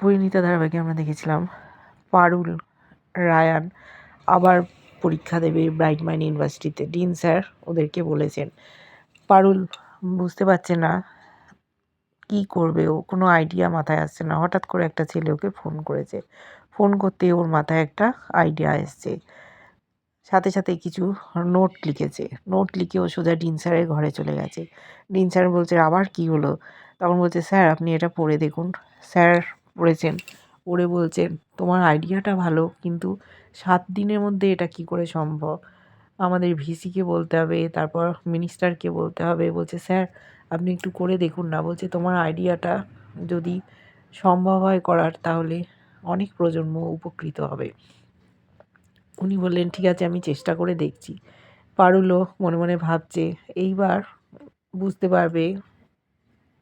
পরিণীতা ধারাবাহিকে আমরা দেখেছিলাম। পারুল, রায়ান আবার পরীক্ষা দেবে ব্রাইট মাইন্ড ইউনিভার্সিটিতে। ডিন স্যার ওদেরকে বলেছেন, পারুল, বুঝতে পারছে না কী করবে ও, কোনো আইডিয়া মাথায় আসছে না। হঠাৎ করে একটা ছেলে ওকে ফোন করেছে। ফোন করতে ওর মাথায় একটা আইডিয়া এসছে। সাথে সাথে কিছু নোট লিখেছে। নোট লিখে ও সোজা ডিন স্যারের ঘরে চলে গেছে। ডিন স্যার বলছে, আবার কি হলো? তখন বলছে, স্যার, আপনি এটা পড়ে দেখুন। স্যার পড়েছেন। পড়ে বলছেন, তোমার আইডিয়াটা ভালো, কিন্তু সাত দিনের মধ্যে এটা কি করে সম্ভব? আমাদের ভিসিকে বলতে হবে, তারপর মিনিস্টারকে বলতে হবে। বলছে, স্যার, আপনি একটু করে দেখুন না। বলছে, তোমার আইডিয়াটা যদি সম্ভব হয় করার, তাহলে অনেক প্রজন্ম উপকৃত হবে। উনি বললেন, ঠিক আছে, আমি চেষ্টা করে দেখছি। পারুলও মনে মনে ভাবছে, এইবার বুঝতে পারবে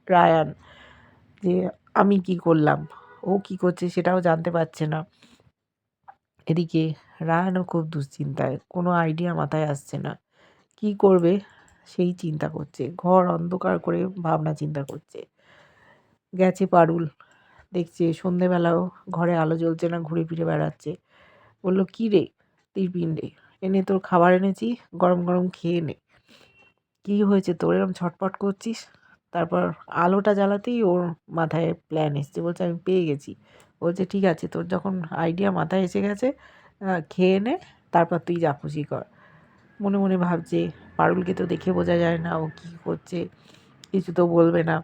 রায়ান যে আমি কি করলাম। ও কি করছে সেটাও জানতে পারছে না। এদিকে রায়ানও খুব দুশ্চিন্তায়, কোনো আইডিয়া মাথায় আসছে না। কি করবে? সেই চিন্তা করছে। ঘর অন্ধকার করে ভাবনা চিন্তা করছে। গেছে পারুল। দেখছে সন্ধেবেলাও ঘরে আলো জ্বলছে না, ঘুরে ফিরে বেড়াচ্ছে। বলল, কী রে? তীরপিণ্ডে এনে তোর খাবার এনেছি, গরম গরম খেয়ে নে। কী হয়েছে? তোর এরম ছটপট করছিস? তারপর আলোটা জ্বালাতেই ওর মাথায় প্ল্যান এসছে। বলছে, আমি পেয়ে গেছি। বলছে, ঠিক আছে, তোর যখন আইডিয়া মাথায় এসে গেছে খেয়ে নে, তারপর তুই যা খুশি কর। মনে মনে ভাবছে, পারুলকে তো দেখে বোঝা যায় না ও কী করছে, কিছু তো বলবে না।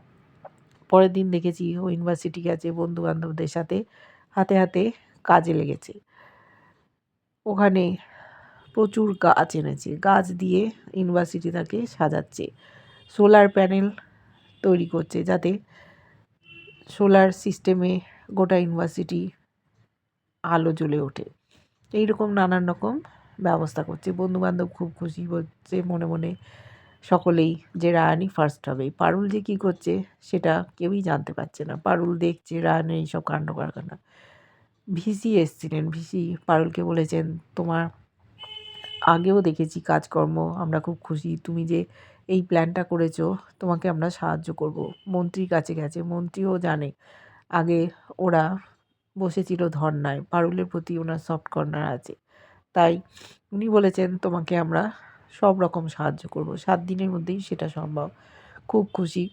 পরের দিন দেখেছি ও ইউনিভার্সিটি গেছে বন্ধু বান্ধবদের সাথে, হাতে হাতে কাজে লেগেছে। ওখানে প্রচুর গাছ এনেছে, গাছ দিয়ে ইউনিভার্সিটি তাকে সাজাচ্ছে। সোলার প্যানেল তৈরি করছে যাতে সোলার সিস্টেমে গোটা ইউনিভার্সিটি আলো জ্বলে ওঠে। এইরকম নানান রকম ব্যবস্থা করছে। বন্ধুবান্ধব খুব খুশি হচ্ছে মনে মনে সকলেই যে রায়ানই ফার্স্ট হবে। পারুল যে কী করছে সেটা কেউই জানতে পারছে না। পারুল দেখছে রায়ানের এইসব কাণ্ড কারখানা। ভিসি এসছিলেন। ভিসি পারুলকে বলেছেন, তোমার আগেও দেখেছি কাজকর্ম, আমরা খুব খুশি। তুমি যে এই প্ল্যানটা করেছ, তোমাকে আমরা সাহায্য করব। মন্ত্রীর কাছে গেছে, মন্ত্রীও জানে। আগে ওরা বসেছিল ধর্নায়, পারুলের প্রতি ওনার সফট কর্নার আছে। তাই উনি বলেছেন, তোমাকে আমরা সব রকম সাহায্য করব। সাত দিনের মধ্যেই সেটা সম্ভব। খুব খুশি।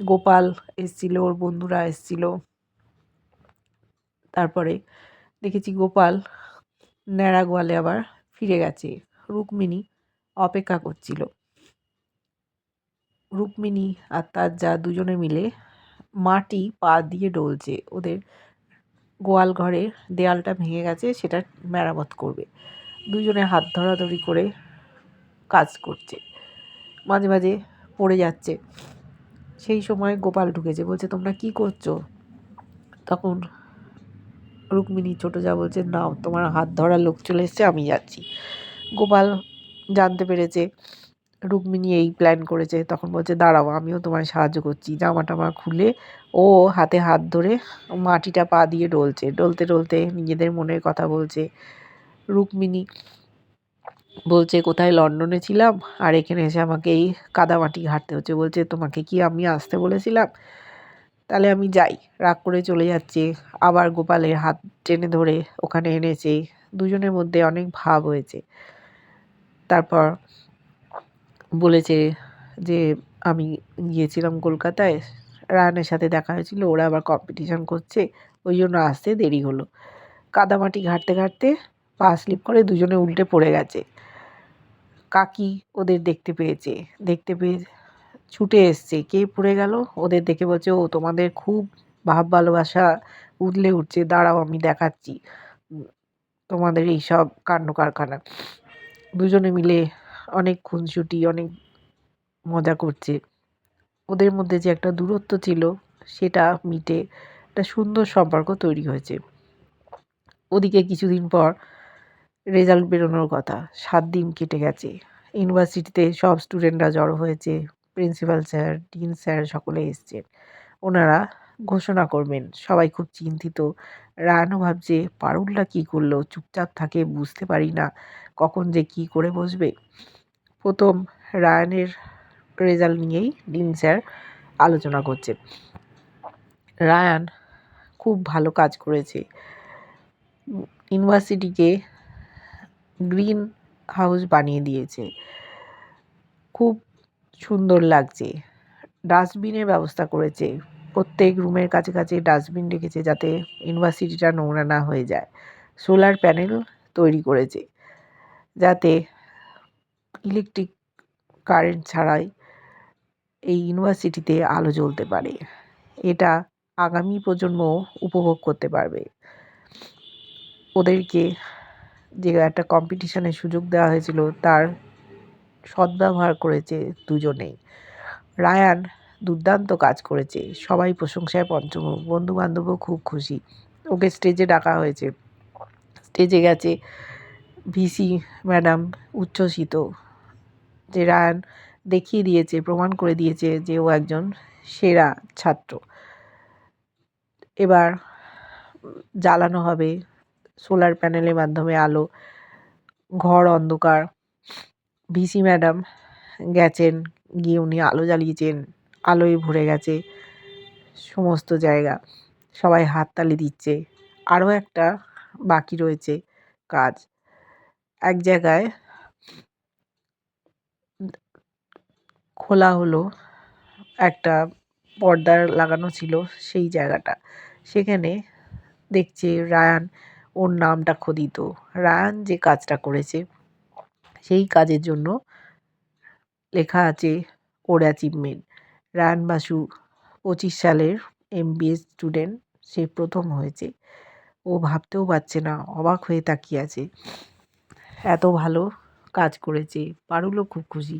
গোপাল এসছিল, ওর বন্ধুরা এসছিল। তারপরে দেখেছি গোপাল ন্যাড়া গোয়ালে আবার ফিরে গেছে। রুক্মিণী অপেক্ষা করছিল। রুক্মিণী আর তার যা দুজনে মিলে মাটি পা দিয়ে ডলছে। ওদের গোয়াল ঘরের দেয়ালটা ভেঙে গেছে, সেটা মেরামত করবে। দুজনে হাত ধরাধরি করে কাজ করছে। মাঝে মাঝে পড়ে যাচ্ছে। সেই সময় গোপাল ঢুকেছে, বলছে, তোমরা কি করছ? তখন রুক্মিণী ছোটো যা বলছে, নাও, তোমার হাত ধরার লোক চলে এসছে, আমি যাচ্ছি। গোপাল জানতে পেরেছে, রুক্মিণী এই প্ল্যান করেছে, তখন বলছে, দাঁড়াও, আমিও তোমায় সাহায্য করছি। জামা টামা খুলে, ও হাতে হাত ধরে মাটিটা পা দিয়ে ডলছে। ডলতে ডলতে নিজেদের মনের কথা বলছে রুক্মিণী। বলছে, কোথায় লন্ডনে ছিলাম? আর এখানে এসে আমাকে এই কাদামাটি ঘাটতে হচ্ছে। বলছে, তোমাকে কি আমি আসতে বলেছিলাম? তাহলে আমি যাই। রাগ করে চলে যাচ্ছে। আবার গোপালের হাত টেনে ধরে ওখানে এনেছে। দুজনের মধ্যে অনেক ভাব হয়েছে। তারপর বলেছে যে আমি গিয়েছিলাম কলকাতায়, রায়ানের সাথে দেখা হয়েছিল, ওরা আবার কম্পিটিশান করছে, ওই জন্য আসতে দেরি হলো। কাদামাটি ঘাঁটতে ঘাঁটতে পা স্লিপ করে দুজনে উল্টে পড়ে গেছে। কাকি ওদের দেখতে পেয়েছে, দেখতে পেয়ে ছুটে এসছে। কে পড়ে গেল? ওদের দেখে বলছে, ও, তোমাদের খুব ভাব ভালোবাসা উদলে উঠছে, দাঁড়াও আমি দেখাচ্ছি। তোমাদের এই সব কাণ্ড কারখানা। দুজনে মিলে অনেক খুনসুটি, অনেক মজা করছে। ওদের মধ্যে যে একটা দূরত্ব ছিল, সেটা মিটে একটা সুন্দর সম্পর্ক তৈরি হয়েছে। ওদিকে কিছুদিন পর রেজাল্ট বেরোনোর কথা, সাত দিন কেটে গেছে। ইউনিভার্সিটিতে সব স্টুডেন্টরা জড়ো হয়েছে, প্রিন্সিপাল স্যার, ডিন স্যার সকলে এসছে। ওনারা ঘোষণা করবেন। সবাই খুব চিন্তিত। রায়ানও ভাবছে পারুলটা কী করল? চুপচাপ থাকে, বুঝতে পারি না। কখন যে কি করে বসবে? প্রথম রায়ানের রেজাল্ট নিয়েই ডিন স্যার আলোচনা করছে। রায়ান খুব ভালো কাজ করেছে। ইউনিভার্সিটিকে গ্রিন হাউস বানিয়ে দিয়েছে। খুব সুন্দর লাগছে। ডাস্টবিনের ব্যবস্থা করেছে। প্রত্যেক রুমের কাছে কাছে ডাস্টবিন রেখেছে যাতে ইউনিভার্সিটিটা নোংরা না হয়ে যায়। সোলার প্যানেল তৈরি করেছে যাতে ইলেকট্রিক কারেন্ট ছাড়াই এই ইউনিভার্সিটিতে আলো জ্বলতে পারে। এটা আগামী প্রজন্ম উপভোগ করতে পারবে। ওদেরকে যে একটা কম্পিটিশনের সুযোগ দেওয়া হয়েছিল, তার সদ্ব্যবহার করেছে দুজনেই। রায়ান দুর্দান্ত কাজ করেছে। সবাই প্রশংসায় পঞ্চমুখ বন্ধু বান্ধবও খুব খুশি। ওকে স্টেজে ডাকা হয়েছে। স্টেজে গেছে ভিসি ম্যাডাম উচ্ছ্বসিত যে রায়ান দেখিয়ে দিয়েছে, প্রমাণ করে দিয়েছে যে ও একজন সেরা ছাত্র। এবার জ্বালানো হবে সোলার প্যানেলের মাধ্যমে আলো, ঘর অন্ধকার। ভিসি ম্যাডাম গেছেন, গিয়ে উনি আলো জ্বালিয়েছেন। আলোয় ভরে গেছে। সমস্ত জায়গা। সবাই হাততালি দিচ্ছে। আরও একটা বাকি রয়েছে কাজ। এক জায়গায় খোলা হলো একটা পর্দা লাগানো ছিল সেই জায়গাটা। সেখানে দেখছে রায়ান ওর নামটা খোদিত। রায়ান যে কাজটা করেছে, সেই কাজের জন্য লেখা আছে, ওর অ্যাচিভমেন্ট রায়ান বাসু পঁচিশ সালের এমবিএ স্টুডেন্ট সে প্রথম হয়েছে। ও ভাবতেও পারছে না, অবাক হয়ে তাকিয়ে আছে। এত ভালো কাজ করেছে, পারুলও খুব খুশি।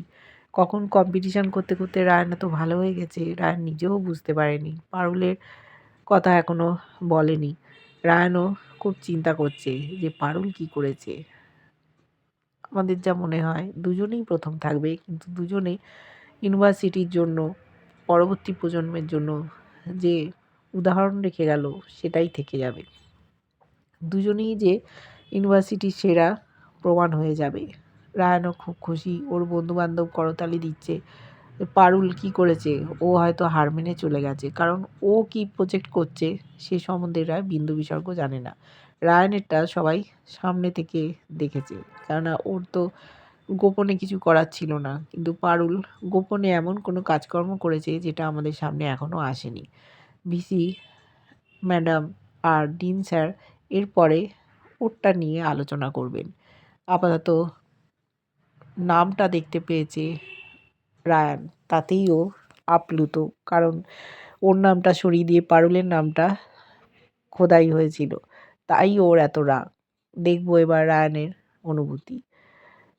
কখন কম্পিটিশান করতে করতে রায়ান এত ভালো হয়ে গেছে, রায়ান নিজেও বুঝতে পারেনি। পারুলের কথা এখনও বলেনি। রায়ানও খুব চিন্তা করছে যে পারুল কি করেছে। আমাদের যা মনে হয়, দুজনেই প্রথম থাকবে, কিন্তু দুজনে ইউনিভার্সিটির জন্য পরবর্তী প্রজন্মের জন্য যে উদাহরণ রেখে গেল, সেটাই থেকে যাবে। দুজনেই যে ইউনিভার্সিটির সেরা প্রমাণ হয়ে যাবে। রায়ানও খুব খুশি, ওর বন্ধুবান্ধব করতালি দিচ্ছে, পারুল কি করেছে, ও হয়তো হার মেনে চলে গেছে, কারণ ও কি প্রজেক্ট করছে, সে সম্বন্ধে রায় বিন্দু বিসর্গ জানে না। রায়ানেরটা সবাই সামনে থেকে দেখেছে, কেননা ওর তো গোপনে কিছু করার ছিল না। কিন্তু পারুল গোপনে এমন কোনো কাজকর্ম করেছে যেটা আমাদের সামনে এখনও আসেনি। ভিসি, ম্যাডাম আর ডিন স্যার এরপরে ওরটা নিয়ে আলোচনা করবেন। আপাতত নামটা দেখতে পেয়েছে রায়ান। তাতেই ও আপ্লুত, কারণ ওর নামটা সরিয়ে দিয়ে পারুলের নামটা খোদাই হয়েছিল। তাই ওর এত রাগ। দেখব এবার রায়ানের অনুভূতি।